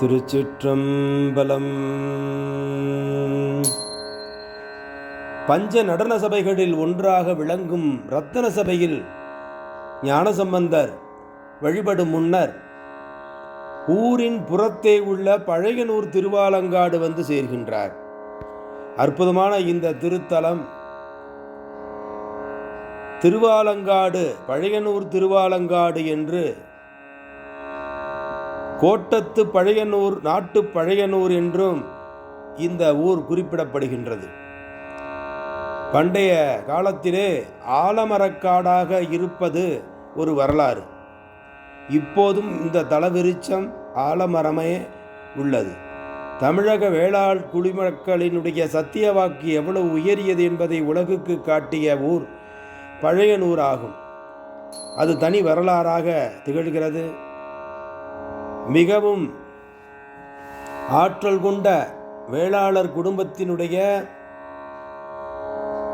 திருச்சிற்றம்பலம். பஞ்ச நடன சபைகளில் ஒன்றாக விளங்கும் ரத்தன சபையில் ஞானசம்பந்தர் வழிபடும் முன்னர் ஊரின் புறத்தே உள்ள பழையனூர் திருவாலங்காடு வந்து சேர்கின்றார். அற்புதமான இந்த திருத்தலம் திருவாலங்காடு பழையனூர் திருவாலங்காடு என்று கோட்டத்து பழையனூர் நாட்டு பழையனூர் என்றும் இந்த ஊர் குறிப்பிடப்படுகின்றது. பண்டைய காலத்திலே ஆலமரக்காடாக இருப்பது ஒரு வரலாறு. இப்போதும் இந்த தலவிருச்சம் ஆலமரமே உள்ளது. தமிழக வேளாண் குடிமக்களினுடைய சத்திய வாக்கு எவ்வளவு உயரியது என்பதை உலகுக்கு காட்டிய ஊர் பழையனூர் ஆகும் அது தனி வரலாறாக திகழ்கிறது. மிகவும் ஆற்றல் கொண்ட வேளாளர் குடும்பத்தினுடைய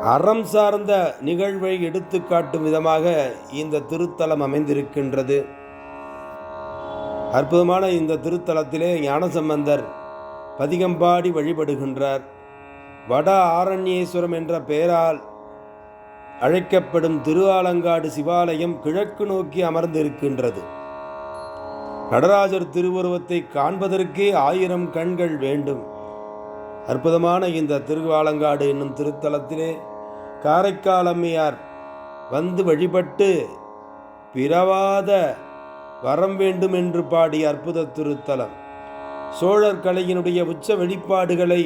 அறம் சார்ந்த நிகழ்வை எடுத்துக்காட்டும் விதமாக இந்த திருத்தலம் அமைந்திருக்கின்றது. அற்புதமான இந்த திருத்தலத்திலே ஞானசம்பந்தர் பதிகம்பாடி வழிபடுகின்றார். வட ஆரண்யேஸ்வரம் என்ற பெயரால் அழைக்கப்படும் திருவாலங்காடு சிவாலயம் கிழக்கு நோக்கி அமர்ந்திருக்கின்றது. நடராஜர் திருவுருவத்தை காண்பதற்கே ஆயிரம் கண்கள் வேண்டும். அற்புதமான இந்த திருவாலங்காடு என்னும் திருத்தலத்திலே காரைக்கால் அம்மையார் வந்து வழிபட்டு பிறவாத வரம் வேண்டும் என்று பாடிய அற்புத திருத்தலம். சோழர் கலையினுடைய உச்ச வெளிப்பாடுகளை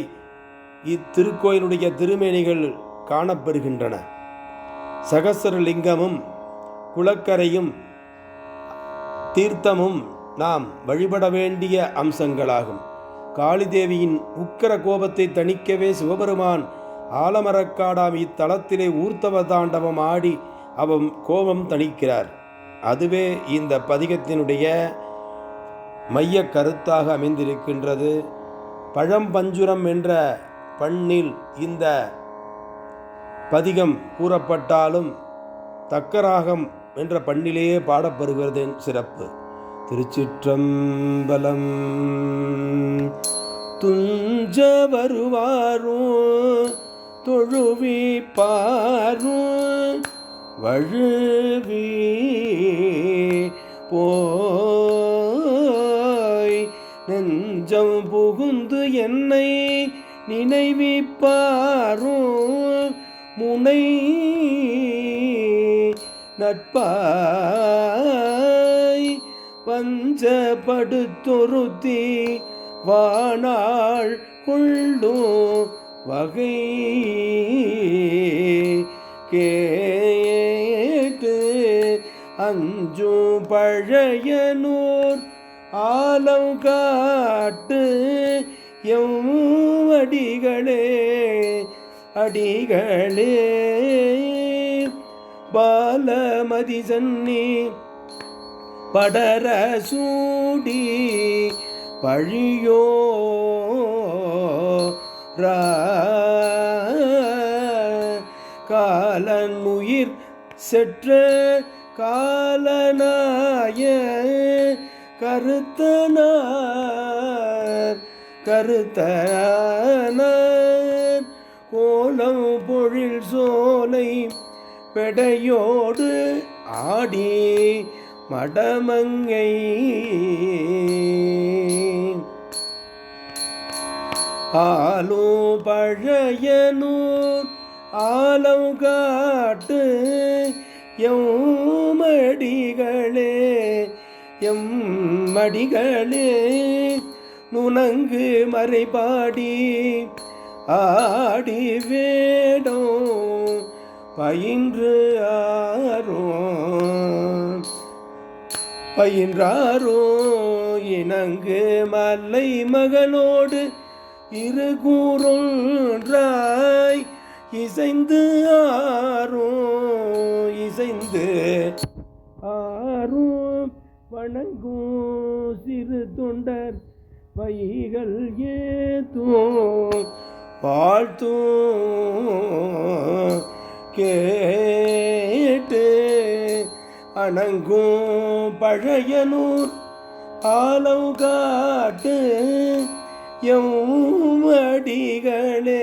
இத்திருக்கோயிலுடைய திருமேனிகள் காணப்பெறுகின்றன. சகசரலிங்கமும் குளக்கரையும் தீர்த்தமும் நாம் வழிபட வேண்டிய அம்சங்களாகும். காளிதேவியின் உக்கர கோபத்தை தணிக்கவே சிவபெருமான் ஆலமரக்காடாம் இத்தலத்திலே ஊர்த்தவ தாண்டவம் ஆடி அவன் கோபம் தணிக்கிறார். அதுவே இந்த பதிகத்தினுடைய மைய கருத்தாக அமைந்திருக்கின்றது. பழம்பஞ்சுரம் என்ற பண்ணில் இந்த பதிகம் கூறப்பட்டாலும் தக்கராகம் என்ற பண்ணிலேயே பாடப்பெறுகிறது சிறப்பு. திருச்சிற்றம்பலம். துஞ்ச வருவாரும் தொழுவிப்பாரும் வழுவி போய் நெஞ்சம் புகுந்து என்னை நினைவிப்பாரும் முனை நட்பாய் பஞ்சப்படுத்தொருத்தி வானாள் கொள்ளும் வகை கேட்டு அஞ்சும் பழையனூர் ஆலம் காட்டு எம் அடிகளே அடிகளே. பாலமதி சன்னி படர சூடி பழியோ காலன் உயிர் செற்ற காலனாய கருத்தனார் கருத்தனார். கோலம் பொழில் சோலை பெடையோடு ஆடி மடமங்கை. ஆலோ பழையனூர் ஆலம் காட்டு எம்மடிகளே எம்மடிகளே நுணங்கு மறைபாடி ஆடி வேடோ பயின்று ஆரோ பயின்றாரோ? இணங்கு மல்லை மகளோடு இரு கூறொன்றாய் இசைந்து ஆரோ? இசைந்து ஆரோ? வணங்கோ சிறு தொண்டர் வைகள் ஏத்தும் வாழ்த்தோ? கே வணங்கும் பழையனூர் ஆலம் காட்டு எம் அடிகளே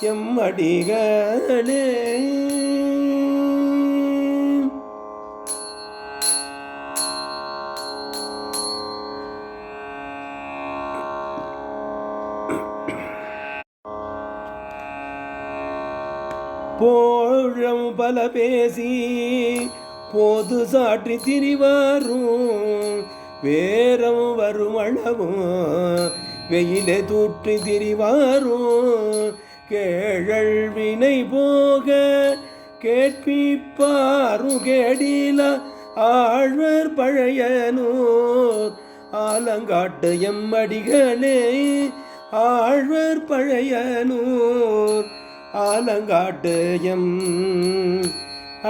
எம் அடிகளே. போழம் பல பேசி போது சாற்றி திரிவாரும் வேரம் வரும் அளவும் வெயிலே தூற்றி திரிவாரும். கேழல் வினை போக கேட்பிப்பாரும் கேடில ஆழ்வர் பழையனூர். ஆலங்காட்டு எம்மடிகளே ஆழ்வர் பழையனூர். ஆலங்காட்டு எம்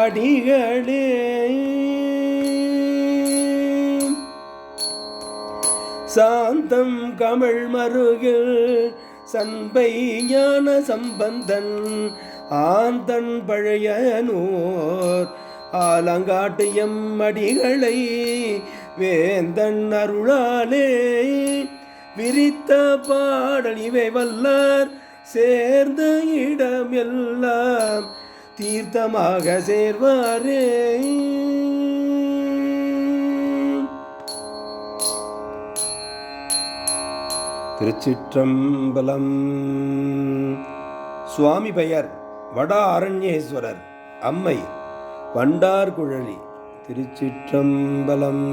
அடிகளே. சாந்தம் கமழ் மருகில் சண்பை ஞான சம்பந்தன் ஆந்தன் பழைய நூர் ஆலங்காட்டு எம் அடிகளை வேந்தன் அருளாலே. விரித்த பாடல் இவை வல்லார் சேர்ந்த இடம் எல்லாம் தீர்த்தமாக சேர்வாரே. திருச்சிற்றம்பலம். சுவாமி பெயர் வட அரண்யேஸ்வரர். அம்மை வண்டார் குழலி திருச்சிற்றம்பலம்.